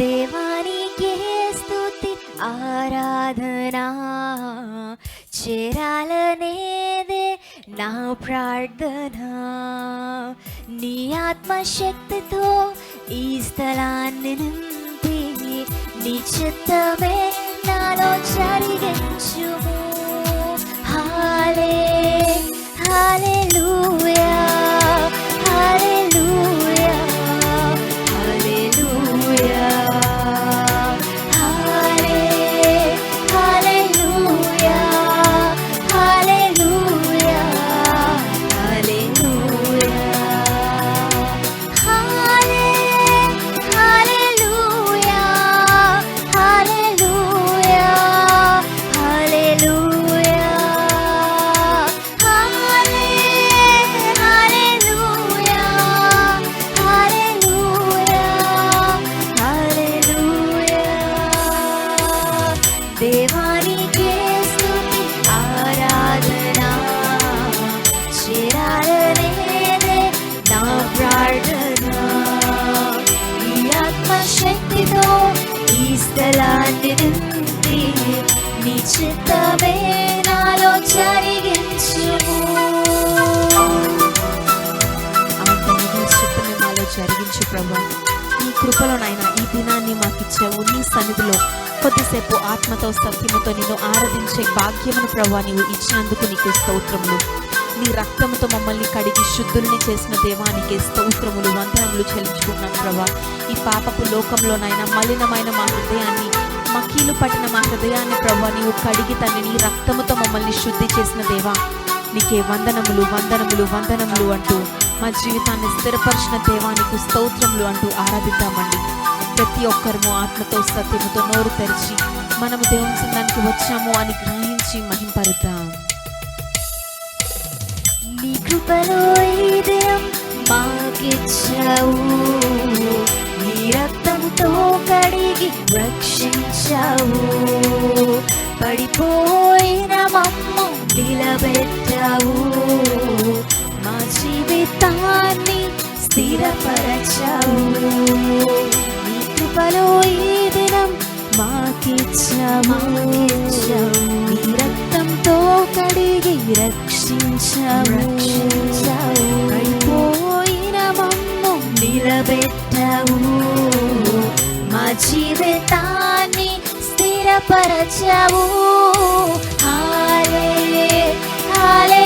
దేవానికి స్థుతి ఆరాధనా చేరాలనేదే నా ప్రార్థన నీ ఆత్మశక్తితో ఈ స్థలాన్ని నింపి నీ చిత్తమే నాలో జరిగించుము స్థలాన్ని నీ చిత్తమే నాలో జరిగించుము. జరిగించు ప్రభా. నీ కృపలోనైనా ఈ దినాన్ని మాకు ఇచ్చావు నీ సన్నిధిలో కొద్దిసేపు ఆత్మతో సత్యముతో నిన్ను ఆరాధించే భాగ్యమును ప్రభా నీవు ఇచ్చినందుకు నీకు స్తోత్రములు. నీ రక్తముతో మమ్మల్ని కడిగి శుద్ధుల్ని చేసిన దేవానికి స్తోత్రములు వందనములు చెల్లించుకున్నాం ప్రభా. ఈ పాపపు లోకంలోనైనా మలినమైన మా హృదయాన్ని మకీలు పట్టిన మా హృదయాన్ని ప్రభా నీవు కడిగి తండ్రి నీ రక్తముతో మమ్మల్ని శుద్ధి చేసిన దేవా. నీకే వందనములు వందనములు వందనములు అంటూ మా జీవితాన్ని స్థిరపరిచిన దేవానికి స్తోత్రములు అంటూ ఆరాధిద్దామండి. ప్రతి ఒక్కరము ఆత్మతో సత్యముతో నోరు తెరిచి మనము దేవుని సంఘానికి వచ్చాము అని గ్రహించి మహింపరుద్దాం. నీ కృపలో ఈ మాకిచ్చావు రక్తంతో కడిగి రక్షించావు. పడిపోయిన మమ్ము నిలబెట్టావు. మా జీవితాన్ని స్థిరపరచావు. నీ కృపలో ఈ దినం మాకిచ్చావు. రక్తంతో కడిగి రక్షించావు. జీవితాన్ని స్థిరపరచవు. హాలే హాలే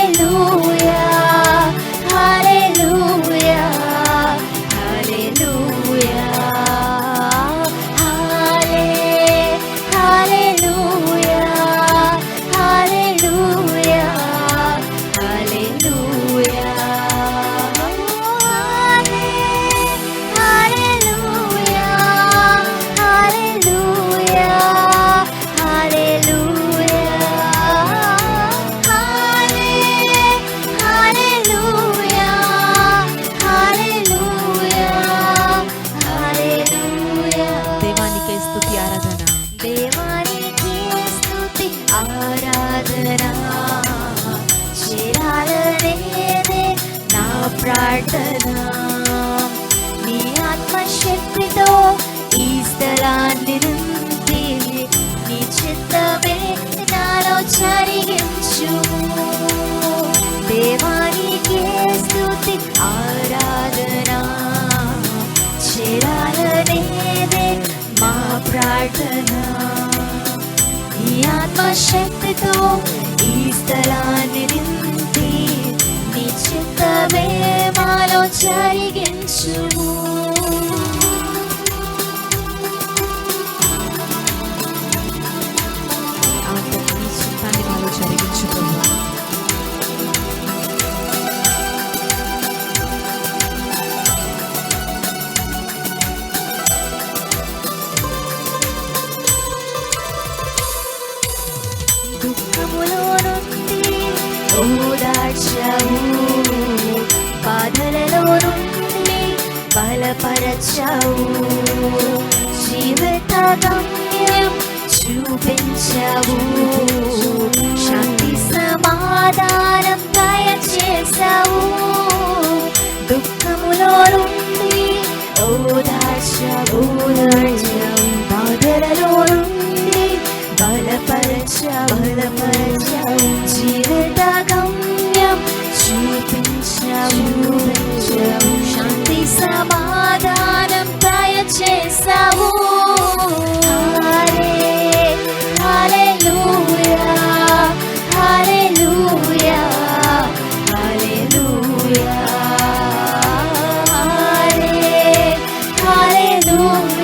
ప్రార్థన. నీ ఆత్మశక్తితో ఈ స్థలాన్ని నింపి నీ చిత్తమే నాలో జరిగించు దేవానికి స్థుతి ఆరాధన. చేరాలనేదే మా ప్రార్థన. నీ ఆత్మశక్తితో ఈ స్థలాన్ని తోడుండి బలపరచావు. జీవితగమ్యం చూపించావు. శాంతి సమాధానం దయచేసావు దుఃఖములో నుండి ఓదార్చవు బాధలలో నుండి బలపరచ బలపరచ జీవితగమ్యం చూపించావు. you.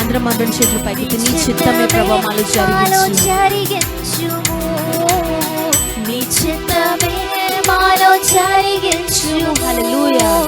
అందరం అందరం చేతులు పైకి నీ చిత్తమే ప్రభావాలు జరిగించు 자에겐 주 할렐루야.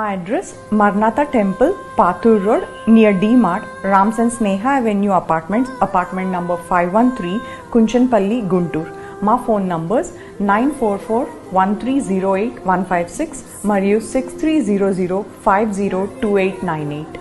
My address Marnatha Temple, Pathur Road, near D Mart, Rams and Sneha Avenue Apartments, apartment number 513, Kunchanpalli, Guntur. మా phone numbers nine four four one three zero eight one five six మరియు six three zero zero five zero two eight nine eight